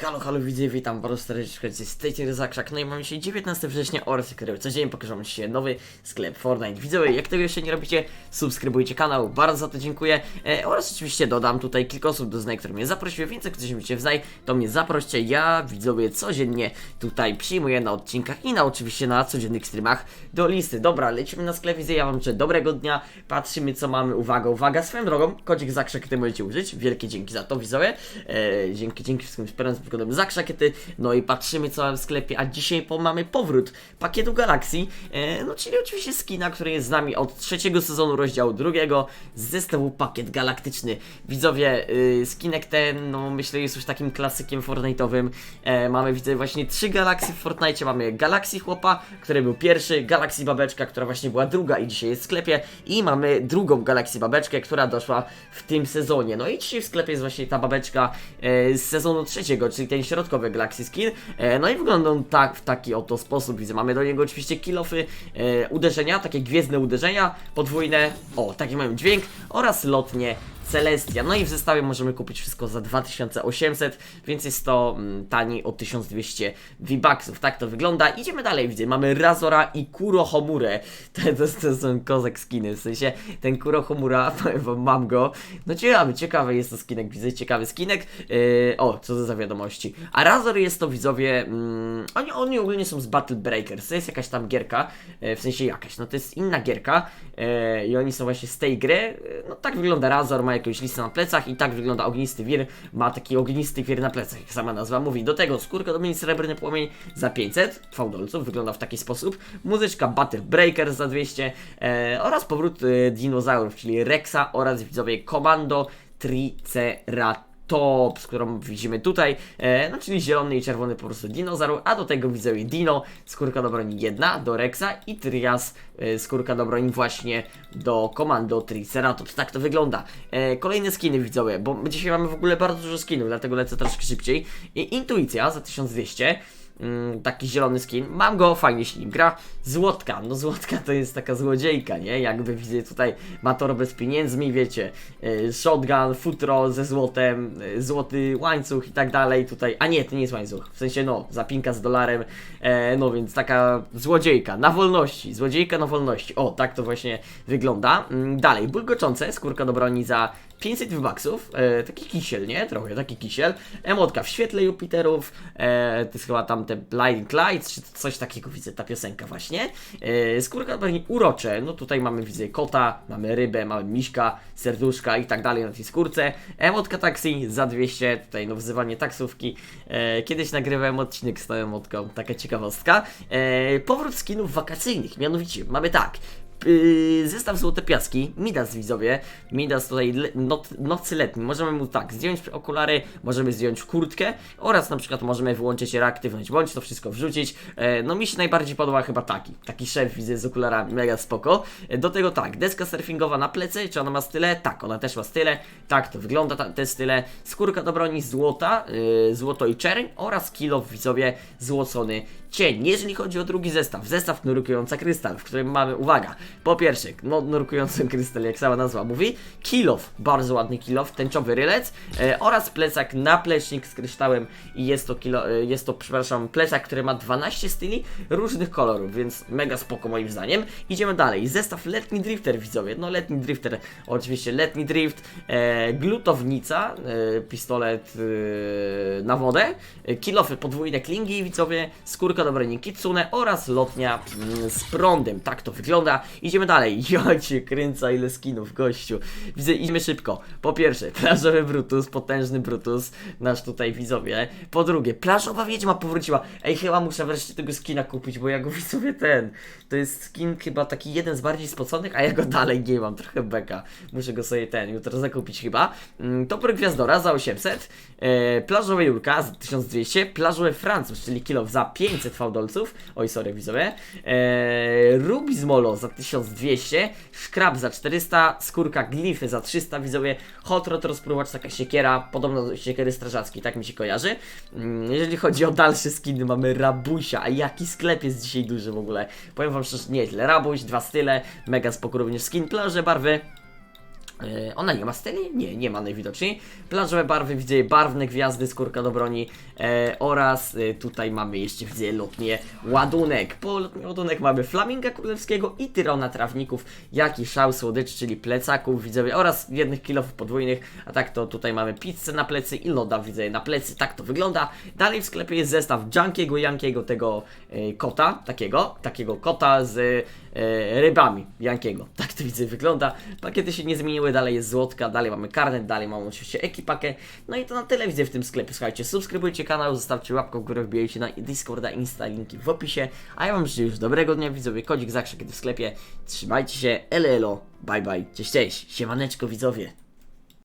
Halo, halo widzę, witam bardzo serdecznie z tej Zakrzak. No i mamy dzisiaj 19 września oraz jak codziennie pokażę wam dzisiaj nowy sklep Fortnite. Widzowie, jak tego jeszcze nie robicie, subskrybujcie kanał, bardzo za to dziękuję. E, oraz oczywiście dodam tutaj kilka osób do znaj, które mnie zaprosiły, więc jak ktoś mnie znaj, to mnie zaproście. Ja, widzowie, codziennie tutaj przyjmuję na odcinkach i na oczywiście na codziennych streamach do listy. Dobra, lecimy na sklep, widzę, ja wam życzę dobrego dnia, patrzymy co mamy, uwaga, uwaga, swoją drogą, kodzik Zakrzak, ty możecie użyć, wielkie dzięki za to, widzowie. E, dzięki, dzięki wszystkim wspierającym kodem Zakrzakiety. No i patrzymy co w sklepie, a dzisiaj mamy powrót pakietu Galaxii, e, no czyli oczywiście skina, który jest z nami od trzeciego sezonu rozdziału drugiego z zestawu pakiet galaktyczny. Widzowie, y, skinek ten, no myślę jest już takim klasykiem Fortnite'owym. E, mamy widzę właśnie trzy galaksje w Fortnite, mamy Galaxy Chłopa, który był pierwszy, Galaxy Babeczka, która właśnie była druga i dzisiaj jest w sklepie i mamy drugą Galaxy Babeczkę, która doszła w tym sezonie. No i dzisiaj w sklepie jest właśnie ta babeczka e, z sezonu trzeciego, czyli ten środkowy Galaxy Skin. E, no i wygląda on tak, w taki oto sposób. Widzę, mamy do niego oczywiście kilofy e, uderzenia, takie gwiezdne uderzenia, podwójne, o, taki mają dźwięk oraz lotnie Celestia. No i w zestawie możemy kupić wszystko za 2800, więc jest to mm, taniej o 1200 V-Bucksów. Tak to wygląda. Idziemy dalej, widzę. Mamy Razora i Kurohomurę. To, to, to są kozak skiny, w sensie ten Kurohomura, powiem wam, mam go. No ciekawy, ciekawy jest to skinek, widzę, ciekawy skinek. Yy, o, co za wiadomości. A Razor jest to, widzowie, mm, oni, oni ogólnie są z Battle Breakers. To jest jakaś tam gierka, yy, w sensie jakaś, no to jest inna gierka yy, i oni są właśnie z tej gry. Yy, no tak wygląda Razor, ma jakąś listę na plecach i tak wygląda ognisty wir, ma taki ognisty wir na plecach, jak sama nazwa mówi. Do tego skórka do mini srebrny płomień za 500 fałdolców, wygląda w taki sposób. Muzyczka Battle Breaker za 200 e, oraz powrót e, dinozaurów, czyli Rexa oraz widzowie Komando Triceratops, którą widzimy tutaj, e, no czyli zielony i czerwony po prostu dinozaur, a do tego widzowie Dino, skórka do broni jedna do Rexa i Trias, e, skórka do broni właśnie do Komando Triceratops. Tak to wygląda. E, kolejne skiny widzowie, bo dzisiaj mamy w ogóle bardzo dużo skinów, dlatego lecę troszkę szybciej. I Intuicja za 1200. Mm, taki zielony skin. Mam go, fajnie się nim gra. Złotka, no Złotka to jest taka złodziejka, nie? Jakby widzę tutaj motor bez pieniędzmi, wiecie, y, shotgun, futro ze złotem, y, złoty łańcuch i tak dalej tutaj. A nie, to nie jest łańcuch, w sensie no, zapinka z dolarem, e, no więc taka złodziejka na wolności, złodziejka na wolności. O, tak to właśnie wygląda. Mm, dalej, bulgoczące, skórka do broni za 500 V-Bucksów, e, taki kisiel, nie? Trochę, taki kisiel. Emotka w świetle Jupiterów, e, to jest chyba tam te Blinding Lights, czy coś takiego widzę, ta piosenka właśnie. E, skórka pewnie urocze, no tutaj mamy, widzę, kota, mamy rybę, mamy miśka, serduszka i tak dalej na tej skórce. Emotka taksi za 200, tutaj no wzywanie taksówki. E, kiedyś nagrywałem odcinek z tą emotką, taka ciekawostka. E, powrót skinów wakacyjnych, mianowicie mamy tak, Yy, zestaw Złote Piaski, Midas widzowie, Midas tutaj le, noc, nocy letni, możemy mu tak, zdjąć okulary, możemy zdjąć kurtkę oraz na przykład możemy wyłączyć reaktywność, bądź to wszystko wrzucić, e, no mi się najbardziej podoba chyba taki, taki szef widzę z okularami, mega spoko, e, do tego tak, deska surfingowa na plecy, czy ona ma style? Tak, ona też ma style, tak to wygląda te style, skórka do broni złota, yy, złoto i czerń oraz kilo widzowie złocony cień. Jeżeli chodzi o drugi zestaw, zestaw nurkująca krystal, w którym mamy, uwaga, po pierwsze, no, nurkujący krystal, jak sama nazwa mówi, kilof, bardzo ładny kilof, tęczowy rylec e, oraz plecak naplecznik z kryształem i jest to kilo, e, jest to, przepraszam, plecak, który ma 12 styli różnych kolorów, więc mega spoko moim zdaniem. Idziemy dalej, zestaw letni drifter widzowie, no letni drifter, oczywiście letni drift, e, glutownica, e, pistolet e, na wodę, e, kilofy podwójne klingi widzowie, skórka do broni kitsune oraz lotnia mm, z prądem, tak to wygląda. Idziemy dalej, ja cię kręca ile skinów, gościu. Widzę, idźmy szybko. Po pierwsze, plażowy Brutus, potężny Brutus, nasz tutaj widzowie. Po drugie, plażowa wiedźma powróciła. Ej, chyba muszę wreszcie tego skina kupić, bo ja go widzowie ten. To jest skin chyba taki jeden z bardziej spoconych, a ja go dalej nie mam, trochę beka. Muszę go sobie ten jutro zakupić chyba. Mm, Topór Gwiazdora za 800, e, plażowe Julka za 1200, plażowy Francuz, czyli kilo za 500 fałdolców. Oj, sorry widzowie. E, Ruby z Molo za 1200, Szkrab za 400, skórka Glify za 300 widzowie, Hot Rod rozpruwacz, taka siekiera, podobno do siekiery strażackiej, tak mi się kojarzy. Mm, Jeżeli chodzi o dalsze skiny, mamy Rabusia, a jaki sklep jest dzisiaj duży w ogóle. Powiem wam szczerze, nieźle. Rabuś, dwa style, mega spoko również skin, plaże, barwy. E, Ona nie ma styli? Nie, nie ma najwidoczniej. Plażowe barwy, widzę barwne gwiazdy, skórka do broni e, oraz e, tutaj mamy jeszcze, widzę, lotnie ładunek. Po lotnie ładunek mamy flaminga królewskiego i tyrona trawników, jak i szał słodyczy, czyli plecaków, widzowie, oraz jednych kilofów podwójnych, a tak to tutaj mamy pizzę na plecy i loda, widzę, na plecy, tak to wygląda. Dalej w sklepie jest zestaw Junkiego Jankiego, tego e, kota, takiego, takiego kota z e, rybami Jankiego. Tak to widzę wygląda. Pakiety się nie zmieniły, dalej jest złotka, dalej mamy karnet, dalej mamy oczywiście ekipakę. No i to na tyle widzę w tym sklepie. Słuchajcie, subskrybujcie kanał, zostawcie łapkę w górę, wbijajcie na Discorda, Insta, linki w opisie. A ja Wam życzę już dobrego dnia widzowie, kodzik kiedy w sklepie. Trzymajcie się, elo, bye bye, cześć cześć, siemaneczko widzowie.